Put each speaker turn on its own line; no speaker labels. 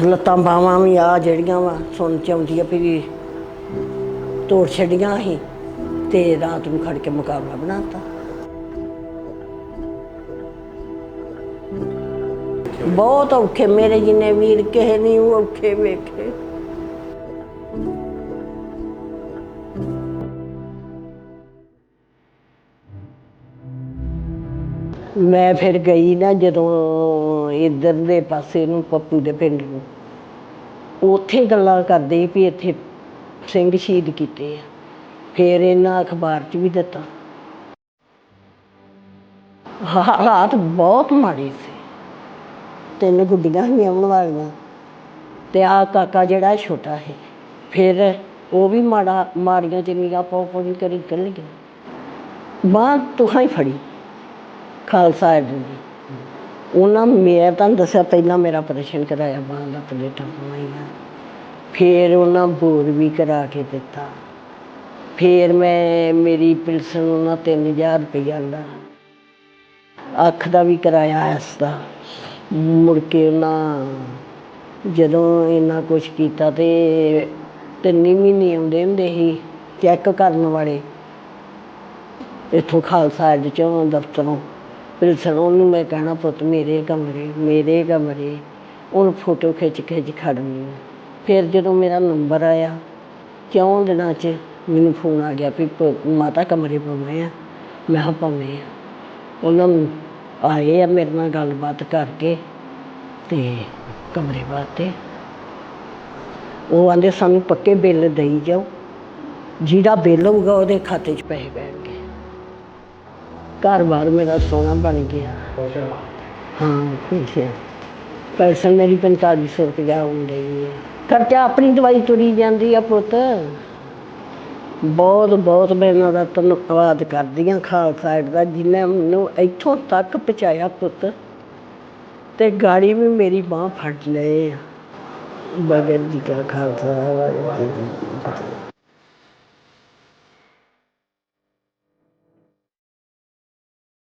ਲੱਤਾਂ ਬਾਵਾਂ ਵੀ ਆ ਜਿਹੜੀਆਂ ਵਾ ਸੁਣ ਚ ਆਉਂਦੀ ਆ ਵੀ ਤੋੜ ਛੱਡੀਆਂ ਸੀ ਤੇ ਰਾਤ ਨੂੰ ਖੜ ਕੇ ਮੁਕਾਬਲਾ ਬਣਾਤਾ। ਬਹੁਤ ਔਖੇ, ਮੇਰੇ ਜਿੰਨੇ ਵੀਰ ਕਿਸੇ ਨਹੀਂ ਉਹ ਔਖੇ ਵੇਖੇ। ਮੈਂ ਫਿਰ ਗਈ ਨਾ ਜਦੋਂ ਇਧਰ ਦੇ ਪਾਸੇ ਨੂੰ ਪੱਪੂ ਦੇ ਪਿੰਡ ਨੂੰ। ਉੱਥੇ ਗੱਲਾਂ ਕਰਦੇ ਵੀ ਇੱਥੇ ਸਿੰਘ ਸ਼ਹੀਦ ਕੀਤੇ ਆ। ਫਿਰ ਇਹਨਾਂ ਅਖਬਾਰ 'ਚ ਵੀ ਦਿੱਤਾ। ਹਾਲਾਤ ਬਹੁਤ ਮਾੜੇ ਸੀ। ਤਿੰਨ ਗੁੱਡੀਆਂ ਸੀ ਆਉਣ ਵਾਲੀਆਂ ਤੇ ਆ ਕਾਕਾ ਜਿਹੜਾ ਛੋਟਾ ਹੈ ਫਿਰ ਉਹ ਵੀ ਮਾੜਾ, ਮਾੜੀਆਂ ਜਿੰਨੀਆਂ ਪਾਉ ਪਾਉ ਕਰੀ ਕੱਲ ਗਿਆ ਬਾਂਹ ਤੁਹਾਂ ਹੀ ਫੜੀ। ਖਾਲਸਾ ਏਡ ਦੀ ਉਹਨਾਂ ਮੈਂ ਤੁਹਾਨੂੰ ਦੱਸਿਆ, ਪਹਿਲਾਂ ਮੇਰਾ ਆਪਰੇਸ਼ਨ ਕਰਾਇਆ, ਬਾਂਹ ਦਾ ਪਲੇਟਾਂ ਪਵਾਈਆਂ। ਫਿਰ ਉਹਨਾਂ ਬੋਰ ਵੀ ਕਰਾ ਕੇ ਦਿੱਤਾ। ਫਿਰ ਮੈਂ ਮੇਰੀ ਪਿਲਸਨ ਉਹਨਾਂ 3000 ਰੁਪਈਆ ਦਾ ਅੱਖ ਦਾ ਵੀ ਕਰਾਇਆ ਇਸ ਦਾ। ਮੁੜ ਕੇ ਉਹਨਾਂ ਜਦੋਂ ਇੰਨਾ ਕੁਛ ਕੀਤਾ ਤੇ ਤਿੰਨ ਹੀ ਮਹੀਨੇ ਆਉਂਦੇ ਹੁੰਦੇ ਸੀ ਚੈੱਕ ਕਰਨ ਵਾਲੇ। ਇੱਥੋਂ ਖਾਲਸਾ ਅੱਡ ਚੋਂ ਦਫ਼ਤਰੋਂ। ਪਿਲਸਣ ਉਹਨੂੰ ਮੈਂ ਕਹਿਣਾ, ਪੁੱਤ, ਮੇਰੇ ਕਮਰੇ ਮੇਰੇ ਕਮਰੇ। ਉਹਨੂੰ ਫੋਟੋ ਖਿੱਚ ਖਿੱਚ ਖੜਨੀ ਫਿਰ ਜਦੋਂ ਮੇਰਾ ਨੰਬਰ ਆਇਆ ਕਿਉਂ ਦਿਨਾਂ 'ਚ ਮੈਨੂੰ ਫੋਨ ਆ ਗਿਆ ਵੀ ਪ- ਮਾਤਾ ਕਮਰੇ ਪਾਉਣੇ ਆ? ਮੈਂ ਕਿਹਾ, ਪਾਉਣੇ ਆ। ਉਹਨਾਂ ਨੂੰ ਆਏ ਆ, ਮੇਰੇ ਨਾਲ ਗੱਲਬਾਤ ਕਰਕੇ ਅਤੇ ਕਮਰੇ ਵਾਸਤੇ। ਉਹ ਕਹਿੰਦੇ ਸਾਨੂੰ ਪੱਕੇ ਬਿੱਲ ਦੇਈ ਜਾਓ। ਜਿਹੜਾ ਬਿੱਲ ਹੋਊਗਾ ਉਹਦੇ ਖਾਤੇ 'ਚ ਪੈਸੇ ਪੈਣਗੇ ਘਰ-ਬਾਰ ਮੇਰਾ ਸੋਹਣਾ ਬਣ ਗਿਆ। ਹਾਂ ਠੀਕ ਹੈ। ਪੈਸਨ ਮੇਰੀ 4500 ਰੁਪਇਆ ਆਉਂਦਾ ਹੀ ਹੈ। ਖਰਚਾ ਆਪਣੀ ਦਵਾਈ ਤੁਰੀ ਜਾਂਦੀ ਆ ਪੁੱਤ। ਬਹੁਤ ਬਹੁਤ ਮੈਂ ਇਹਨਾਂ ਦਾ ਧੰਨਵਾਦ ਕਰਦੀ ਹਾਂ ਖਾਲਸਾ ਏਡ ਦਾ ਜਿਹਨੇ ਮੈਨੂੰ ਇੱਥੋਂ ਤੱਕ ਪਹੁੰਚਾਇਆ ਪੁੱਤ। ਤੇ ਗਾੜੀ ਵੀ ਮੇਰੀ ਬਾਹ ਫੜ ਲਏ ਆ। ਬਗਰ ਜੀ ਕਾ ਖਾਲਸਾ ਵਾਹਿਗੁਰੂ ਜੀ ਕੀ ਫਤਿਹ।